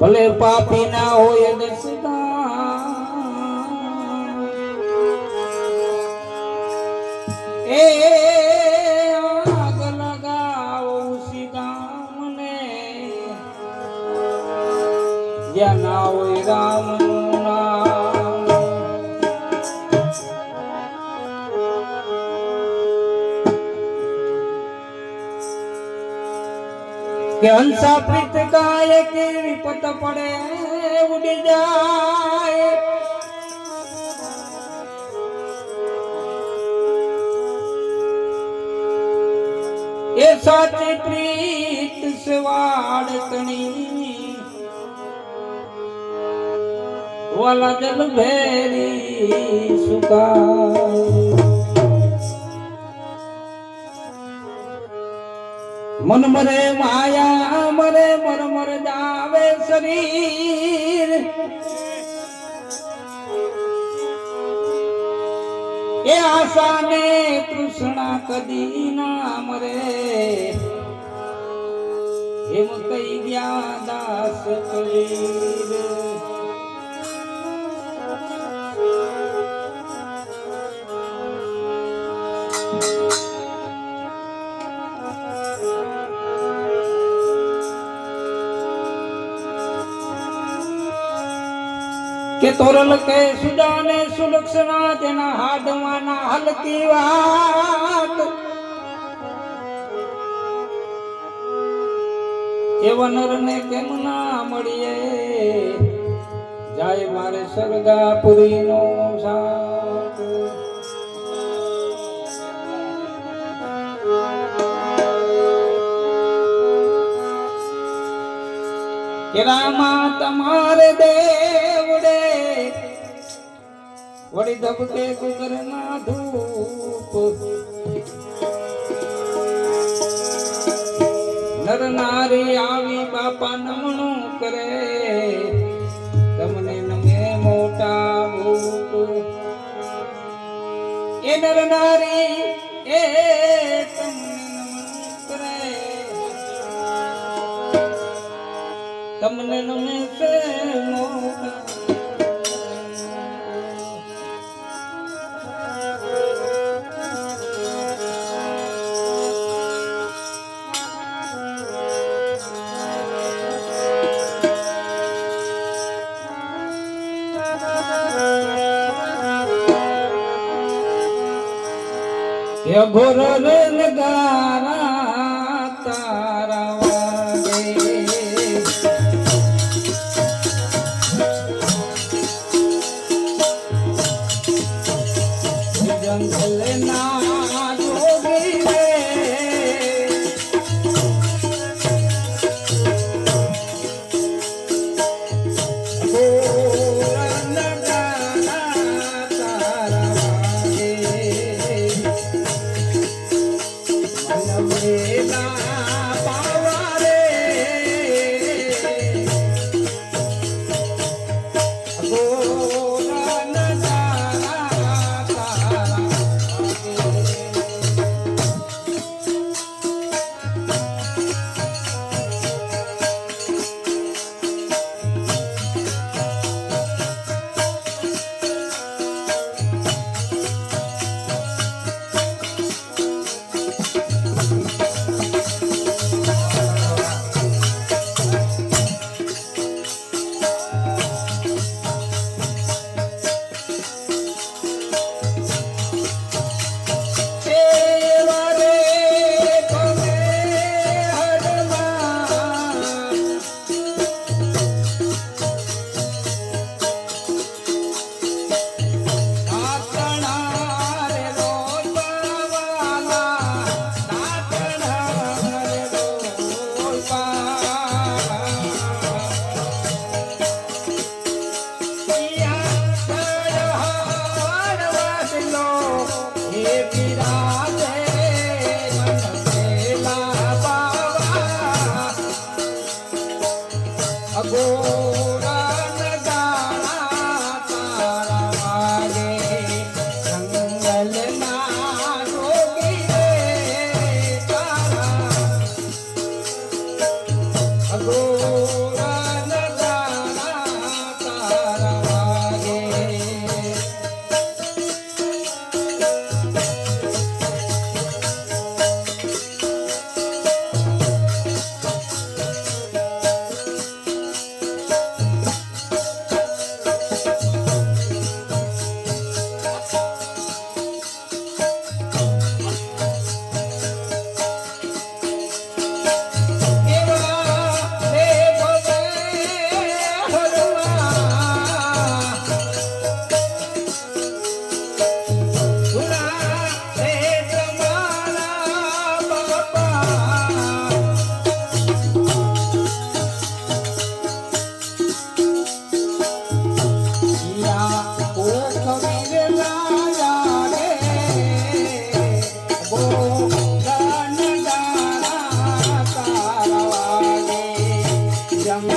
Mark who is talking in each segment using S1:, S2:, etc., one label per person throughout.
S1: ભલે પાપી ના હોય દસના એ કે હંસા પ્રીત ગાય કે વિપત પડે, ઉડી જાય. એ સાચી પ્રીત સવાડ કણી વાલા જલ ભેરી સુકા મન મરે માયા, મરે મર મર જાવે શરીર. એ આશા ને કૃષ્ણા કદી ના મરે. એમ કઈ ગયા દાસ કબીર કે તોરલ કે સુદાને સુલક્ષણા તેના હાડવાના હલકી વાત. એવા નરને કેમ ના મળીએ? જાય મારે સરગાપુરી નો સાથ. કે તમારે દેવડે વળી ધબકે કુકર ના ધૂપ. નર નારી આવી બાપા નમણું કરે. તમને નમે મોટા એ નર નારી, એ તમને નમે છે તારા વાગે Oh.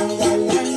S1: la la la.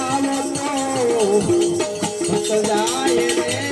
S1: માવતો ભક્ત જાય રે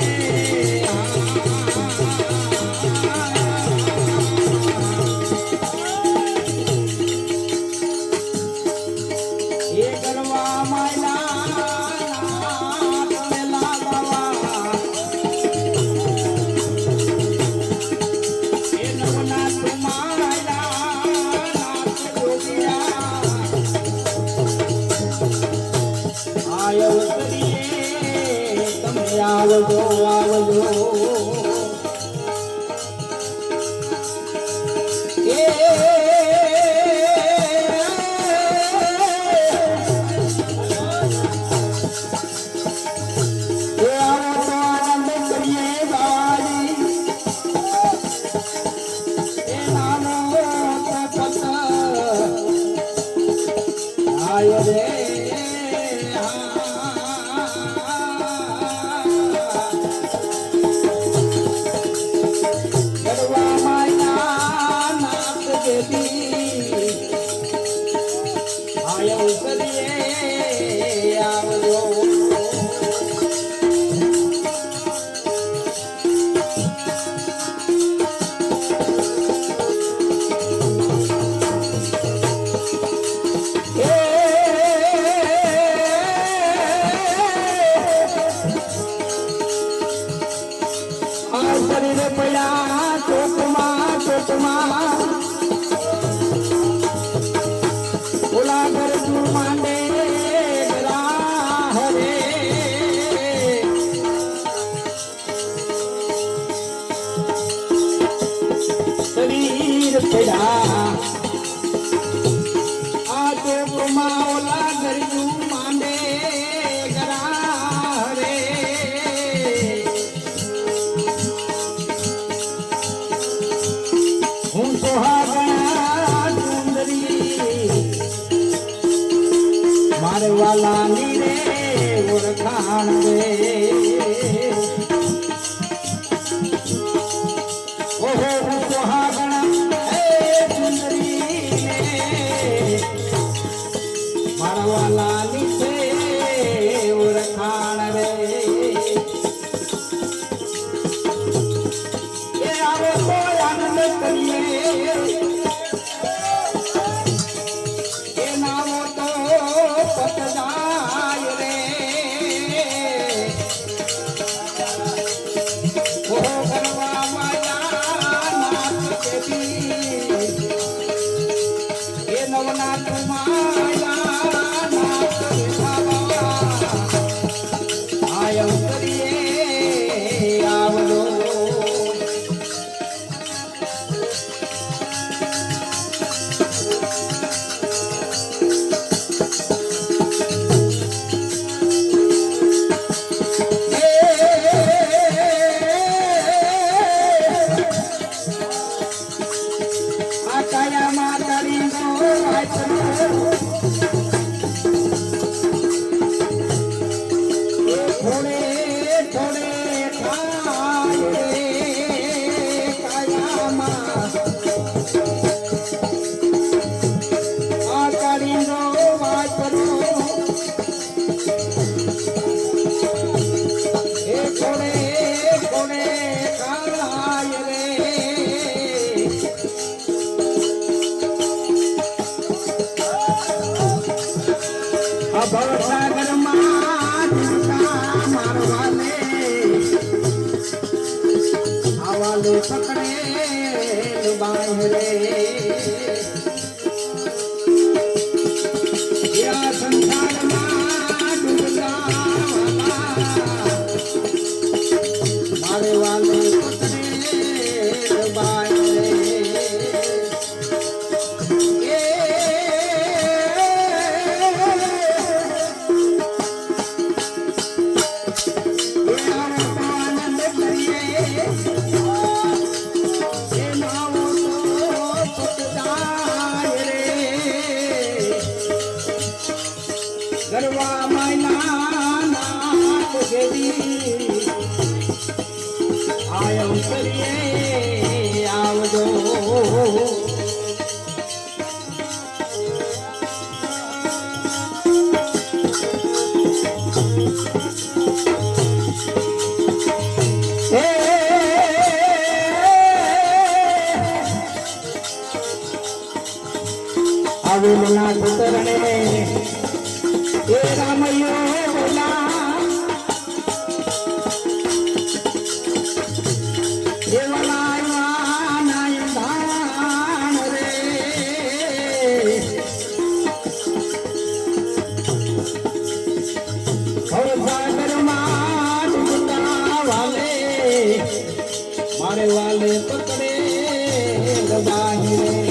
S1: Yeah. આવજો.
S2: 可以。la la Hallelujah. વાલે પકડે ગદાહી રે